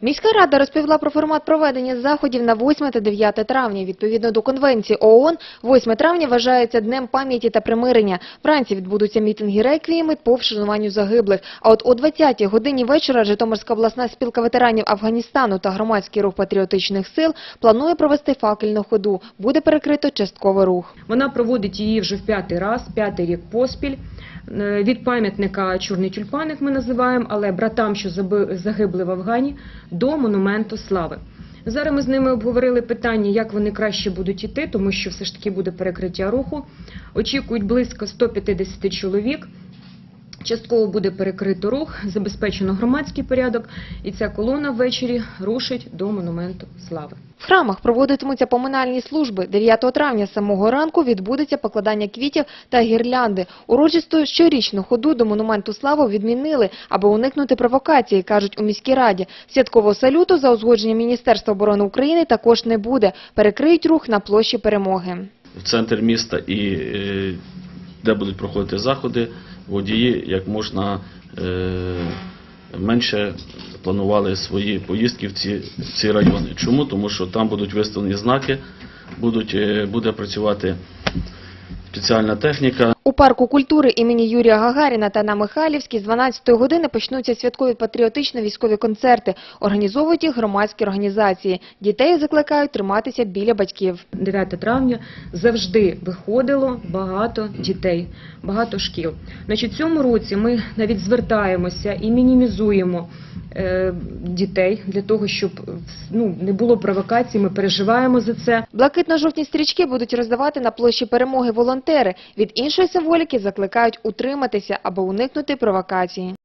Міська рада розповіла про формат проведення заходів на 8 та 9 травня. Відповідно до Конвенції ООН, 8 травня вважається Днем пам'яті та примирення. Вранці відбудуться мітинги реквієми по вшануванню загиблих. А от о 20-й годині вечора Житомирська обласна спілка ветеранів Афганістану та громадський рух патріотичних сил планує провести факельну ходу. Буде перекрито частково рух. Вона проводить її вже в п'ятий раз, п'ятий рік поспіль. Е, Від пам'ятника Чорний тюльпан, ми називаємо, але братам, що загибли в Афгані, до монументу слави. Зараз ми з ними обговорили питання, як вони краще будуть іти, тому що все ж таки буде перекриття руху. Очікують близько 150 чоловік. Частково буде перекрито рух, забезпечено громадський порядок, і ця колона ввечері рушить до монументу слави. Храмах проводитимуться поминальні служби. 9 травня самого ранку відбудеться покладання квітів та гірлянди. Урочисту щорічну ходу до монументу слави відмінили, аби уникнути провокації, кажуть у міській раді. Святкового салюту за узгодженням Міністерства оборони України також не буде. Перекриють рух на площі Перемоги. в центр міста і е, де будуть проходити заходи, водії як можна е, менше планували свої поїздки в ці, в ці райони. Чому? Тому що там будуть виставлені знаки, будуть, е, буде працювати спеціальна техніка. У парку культури імені Юрія Гагаріна та на Михайлівській з 12 години почнуться святкові патріотично-військові концерти. Організовують їх громадські організації. Дітей закликають триматися біля батьків. 9 травня завжди виходило багато дітей, багато шкіл. Значить, цьому році ми навіть звертаємося і мінімізуємо е, дітей для того, щоб ну, не було провокацій. Ми переживаємо за це. Блакитно-жовтні стрічки будуть роздавати на площі перемоги волонтери. Від іншої символіки закликають утриматися, аби уникнути провокації.